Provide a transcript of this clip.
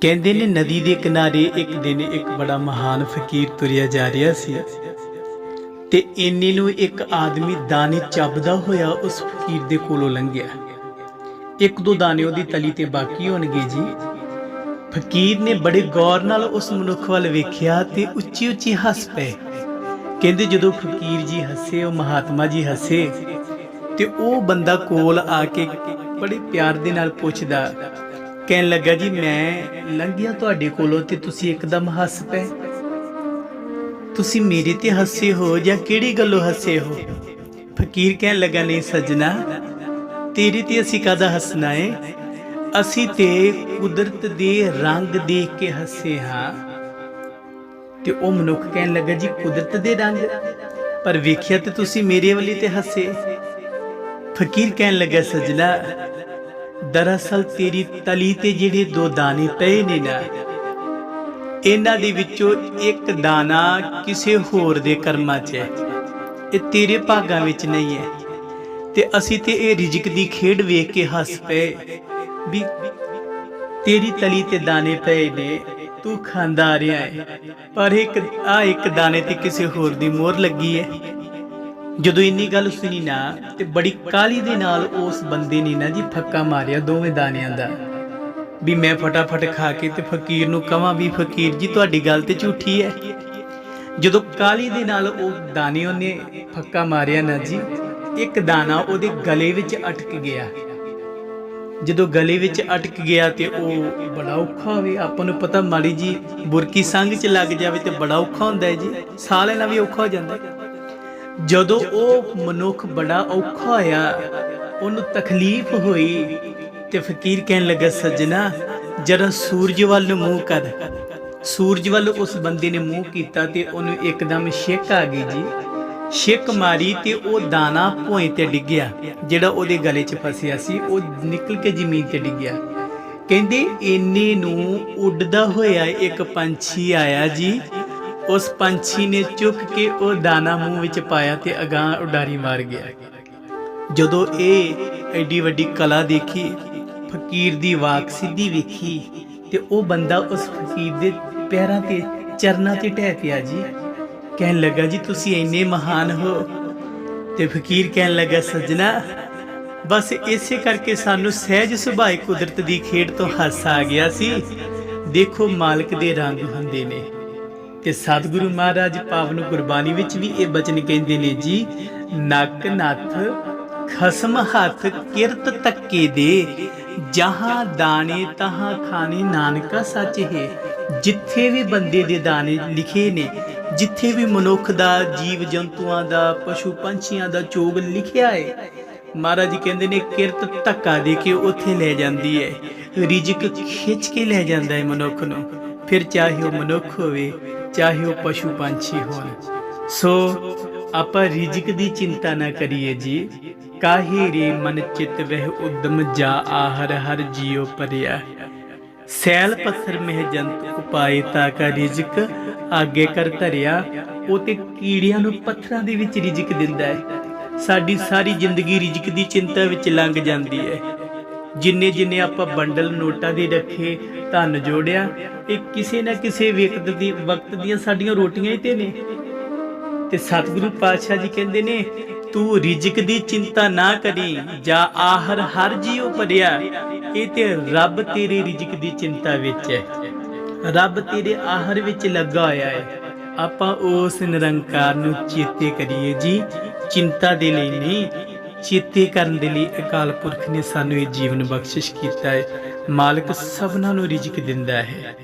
ਕਹਿੰਦੇ ਨੇ ਨਦੀ ਦੇ ਕਿਨਾਰੇ ਇੱਕ ਦਿਨ ਇੱਕ ਬੜਾ ਮਹਾਨ ਫਕੀਰ ਤੁਰਿਆ ਜਾ ਰਿਹਾ ਸੀ ਤੇ ਇੰਨੇ ਨੂੰ ਇੱਕ ਆਦਮੀ ਦਾਣੇ ਚੱਬਦਾ ਹੋਇਆ ਉਸ ਫਕੀਰ ਦੇ ਕੋਲੋਂ ਲੰਘਿਆ। ਇੱਕ ਦੋ ਦਾਣੇ ਉਹਦੀ ਤਲੀ ਤੇ ਬਾਕੀ ਹੋਣਗੇ ਜੀ। ਫਕੀਰ ਨੇ ਬੜੇ ਗੌਰ ਨਾਲ ਉਸ ਮਨੁੱਖ ਵੱਲ ਵੇਖਿਆ ਤੇ ਉੱਚੀ ਉੱਚੀ ਹੱਸ ਪਏ। ਕਹਿੰਦੇ ਜਦੋਂ ਫਕੀਰ ਜੀ ਹੱਸੇ, ਉਹ ਮਹਾਤਮਾ ਜੀ ਹੱਸੇ ਤੇ ਉਹ ਬੰਦਾ ਕੋਲ ਆ ਕੇ ਬੜੇ ਪਿਆਰ ਦੇ ਨਾਲ ਪੁੱਛਦਾ ਕਹਿਣ ਲੱਗਾ ਜੀ, ਮੈਂ ਲੰਘਿਆ ਤੁਹਾਡੇ ਕੋਲੋਂ ਤੇ ਤੁਸੀਂ ਇੱਕਦਮ ਹੱਸ ਪਏ। ਤੁਸੀਂ ਮੇਰੇ ਤੇ ਹੱਸੇ ਹੋ ਜਾਂ ਕਿਹੜੀ ਗੱਲੋਂ ਹੱਸੇ ਹੋ? ਫਕੀਰ ਕਹਿਣ ਲੱਗਾ, ਨਹੀਂ ਸੱਜਣਾ, ਤੇਰੇ ਤੇ ਅਸੀਂ ਕਾਹਦਾ ਹੱਸਣਾ ਏ? ਅਸੀਂ ਤੇ ਕੁਦਰਤ ਦੇ ਰੰਗ ਦੇਖ ਕੇ ਹੱਸੇ ਹਾਂ। ਤੇ ਉਹ ਮਨੁੱਖ ਕਹਿਣ ਲੱਗਾ, ਜੀ, ਕੁਦਰਤ ਦੇ ਰੰਗ? ਪਰ ਵੇਖਿਆ ਤੇ ਤੁਸੀਂ ਮੇਰੇ ਵੱਲ ਤੇ ਹੱਸੇ? ਫਕੀਰ ਕਹਿਣ ਲੱਗਾ, ਸਜਣਾ ਦਰਅਸਲ ਤੇਰੀ ਤਲੀ ਤੇ ਜਿਹੜੇ ਦੋ ਦਾਣੇ ਪਏ ਨੇ ਨਾ, ਇਹਨਾਂ ਦੇ ਵਿੱਚੋਂ ਇੱਕ ਦਾਣਾ ਕਿਸੇ ਹੋਰ ਦੇ ਕਰਮਾਂ 'ਚ ਹੈ। ਇਹ ਤੇਰੇ ਭਾਗਾਂ ਵਿੱਚ ਨਹੀਂ ਹੈ। ਤੇ ਅਸੀਂ ਤੇ ਇਹ ਰਿਜਕ ਦੀ ਖੇਡ ਵੇਖ ਕੇ ਹੱਸ ਪਏ ਵੀ ਤੇਰੀ ਤਲੀ ਤੇ ਦਾਣੇ ਪਏ ਨੇ, ਤੂੰ ਖਾਂਦਾ ਆ ਰਿਹਾ ਹੈ। ਪਰ ਇੱਕ ਆ ਇੱਕ ਦਾਣੇ ਤੇ ਕਿਸੇ ਹੋਰ ਦੀ ਮੋਹਰ ਲੱਗੀ ਹੈ। ਜਦੋਂ ਇੰਨੀ ਗੱਲ ਸੁਣੀ ਨਾ ਤੇ ਬੜੀ ਕਾਲੀ ਦੇ ਨਾਲ ਉਸ ਬੰਦੇ ਨੇ ਨਾ ਜੀ ਫੱਕਾ ਮਾਰਿਆ ਦੋਵੇਂ ਦਾਣਿਆਂ ਦਾ। ਵੀ ਮੈਂ ਫਟਾਫਟ ਖਾ ਕੇ ਤੇ ਫਕੀਰ ਨੂੰ ਕਹਾਂ ਵੀ ਫਕੀਰ ਜੀ, ਤੁਹਾਡੀ ਗੱਲ ਤੇ ਝੂਠੀ ਹੈ। ਜਦੋਂ ਕਾਲੀ ਦੇ ਨਾਲ ਉਹ ਦਾਣੇ ਉਹਨੇ ਫੱਕਾ ਮਾਰਿਆ ਨਾ ਜੀ, ਇੱਕ ਦਾਣਾ ਉਹਦੇ ਗਲੇ ਵਿੱਚ ਅਟਕ ਗਿਆ। ਜਦੋਂ ਗਲੇ ਵਿੱਚ ਅਟਕ ਗਿਆ ਤੇ ਉਹ ਬੜਾ ਔਖਾ ਹੋਵੇ, ਆਪਾਂ ਨੂੰ ਪਤਾ ਮਾੜੀ ਜੀ ਬੁਰਕੀ ਸੰਗ ਚ ਲੱਗ ਜਾਵੇ ਤੇ ਬੜਾ ਔਖਾ ਹੁੰਦਾ ਹੈ ਜੀ ਸਾਹ ਲੈਣਾ ਵੀ ਔਖਾ ਹੋ ਜਾਂਦਾ ਹੈ। ਜਦੋਂ ਉਹ ਮਨੁੱਖ ਬੜਾ ਔਖਾ ਹੋਇਆ, ਉਹਨੂੰ ਤਕਲੀਫ ਹੋਈ ਤੇ ਫਕੀਰ ਕਹਿਣ ਲੱਗਾ, ਸੱਜਣਾ, ਜਰਾ ਸੂਰਜ ਵੱਲ ਮੂੰਹ ਕਰ। ਸੂਰਜ ਵੱਲ ਉਸ ਬੰਦੇ ਨੇ ਮੂੰਹ ਕੀਤਾ ਤੇ ਉਹਨੂੰ ਇੱਕਦਮ ਛਿੱਕ ਆ ਗਈ ਜੀ। ਛਿੱਕ ਮਾਰੀ ਤੇ ਉਹ ਦਾਣਾ ਭੋਏ ਤੇ ਡਿੱਗਿਆ ਜਿਹੜਾ ਉਹਦੇ ਗਲੇ 'ਚ ਫਸਿਆ ਸੀ, ਉਹ ਨਿਕਲ ਕੇ ਜ਼ਮੀਨ ਤੇ ਡਿੱਗਿਆ ਕਹਿੰਦੇ, ਇੰਨੇ ਨੂੰ ਉੱਡਦਾ ਹੋਇਆ ਇੱਕ ਪੰਛੀ ਆਇਆ ਜੀ ਉਸ ਪੰਛੀ ਨੇ ਚੁੱਕ ਕੇ ਉਹ ਦਾਣਾ ਮੂੰਹ ਵਿੱਚ ਪਾਇਆ ਤੇ ਅਗਾਹ ਉਡਾਰੀ ਮਾਰ ਗਿਆ। ਜਦੋਂ ਇਹ ਐਡੀ ਵੱਡੀ ਕਲਾ ਦੇਖੀ, ਫਕੀਰ ਦੀ ਵਾਕ ਸਿੱਧੀ ਵੇਖੀ ਤੇ ਉਹ ਬੰਦਾ ਉਸ ਫਕੀਰ ਦੇ ਪੈਰਾਂ ਤੇ ਚਰਨਾਂ ਤੇ ਟਹਿ ਪਿਆ ਜੀ। ਕਹਿਣ ਲੱਗਾ, ਜੀ, ਤੁਸੀਂ ਇੰਨੇ ਮਹਾਨ ਹੋ। ਤੇ ਫਕੀਰ ਕਹਿਣ ਲੱਗਾ, ਸੱਜਣਾ, ਬਸ ਇਸੇ ਕਰਕੇ ਸਾਨੂੰ ਸਹਿਜ ਸੁਭਾਅ ਕੁਦਰਤ ਦੀ ਖੇਡ ਤੋਂ ਹਾਸਾ ਆ ਗਿਆ ਸੀ। ਦੇਖੋ ਮਾਲਕ ਦੇ ਰੰਗ ਹੁੰਦੇ ਨੇ। ਤੇ ਸਤਿਗੁਰੂ ਮਹਾਰਾਜ ਪਾਵਨ ਗੁਰਬਾਣੀ ਵਿੱਚ ਵੀ ਇਹ ਬਚਨ ਕਹਿੰਦੇ ਨੇ ਜੀ, ਨੱਕ ਨੱਥ, ਖਸਮ ਹੱਥ, ਕਿਰਤ ਤੱਕੇ ਦੇ, ਜਹਾਂ ਦਾਣੇ ਤਹਾਂ ਖਾਣੇ, ਨਾਨਕਾ ਸੱਚ ਹੈ। ਜਿੱਥੇ ਵੀ ਬੰਦੇ ਦੇ ਦਾਣੇ ਲਿਖੇ ਨੇ, ਜਿੱਥੇ ਵੀ ਮਨੁੱਖ ਦਾ, ਜੀਵ ਜੰਤੂਆਂ ਦਾ, ਪਸ਼ੂ ਪੰਛੀਆਂ ਦਾ ਚੋਗ ਲਿਖਿਆ ਹੈ, ਮਹਾਰਾਜ ਜੀ ਕਹਿੰਦੇ ਨੇ ਕਿਰਤ ਧੱਕਾ ਦੇ ਕੇ ਉੱਥੇ ਲੈ ਜਾਂਦੀ ਹੈ, ਰਿਜਕ ਖਿੱਚ ਕੇ ਲੈ ਜਾਂਦਾ ਹੈ ਮਨੁੱਖ ਨੂੰ। ਫਿਰ ਚਾਹੇ ਉਹ ਮਨੁੱਖ ਹੋਵੇ ਚਾਹੇ ਉਹ ਪਸ਼ੂ ਪੰਛੀ ਹੋਣ। ਸੋ ਆਪਾਂ ਰਿਜਕ ਦੀ ਚਿੰਤਾ ਨਾ ਕਰੀਏ ਜੀ। ਕਾਹੇ ਰੇ ਮਨ ਚਿਤ ਵਹਿ ਉਦਮ ਜਾ ਆਹਰ ਹਰ ਜੀਉ ਪਰਿਆ। ਸੈਲ ਪੱਥਰ ਮਹਿ ਜੰਤ ਉਪਾਏ ਤਾ ਕਾ ਰਿਜਕ, ਆਗੇ ਕਰ ਧਰਿਆ। ਉਹ ਤੇ ਕੀੜਿਆਂ ਨੂੰ ਪੱਥਰਾਂ ਦੇ ਵਿੱਚ ਰਿਜਕ ਦਿੰਦਾ ਹੈ। ਸਾਡੀ ਸਾਰੀ ਜ਼ਿੰਦਗੀ ਰਿਜਕ ਦੀ ਚਿੰਤਾ ਵਿੱਚ ਲੰਘ ਜਾਂਦੀ ਹੈ। ਜਿੰਨੇ ਜਿੰਨੇ ਆਪਾਂ ਬੰਡਲ ਨੋਟਾਂ ਦੇ ਰੱਖੇ, ਧਨ ਜੋੜਿਆ, ਇਹ ਕਿਸੇ ਨਾ ਕਿਸੇ ਵਕਤ ਦੀ, ਵਕਤ ਦੀਆਂ ਸਾਡੀਆਂ ਰੋਟੀਆਂ ਹੀ ਤੇ ਨੇ। ਤੇ ਸਤਿਗੁਰੂ ਪਾਤਸ਼ਾਹ ਜੀ ਕਹਿੰਦੇ ਨੇ, ਤੂੰ ਰਿਜਕ ਦੀ ਚਿੰਤਾ ਨਾ ਕਰੀ, ਜਾ ਆਹਰ ਹਰ ਜੀਉ ਭਰਿਆ। ਇਹ ਤੇ ਰੱਬ ਤੇਰੇ ਰਿਜਕ ਦੀ ਚਿੰਤਾ ਵਿੱਚ ਹੈ। ਰੱਬ ਤੇਰੇ ਆਹਰ ਵਿੱਚ ਲੱਗਾ ਹੋਇਆ ਹੈ। ਆਪਾਂ ਉਸ ਨਿਰੰਕਾਰ ਨੂੰ ਚੇਤੇ ਕਰੀਏ ਜੀ। ਚਿੰਤਾ ਦੇ ਲਈ ਨਹੀਂ ਚੇਤੇ ਕਰਨ ਦੇ ਲਈ ਅਕਾਲ ਪੁਰਖ ਨੇ ਸਾਨੂੰ ਇਹ ਜੀਵਨ ਬਖਸ਼ਿਸ਼ ਕੀਤਾ ਹੈ। ਮਾਲਕ ਸਭਨਾਂ ਨੂੰ ਰਿਜਕ ਦਿੰਦਾ ਹੈ।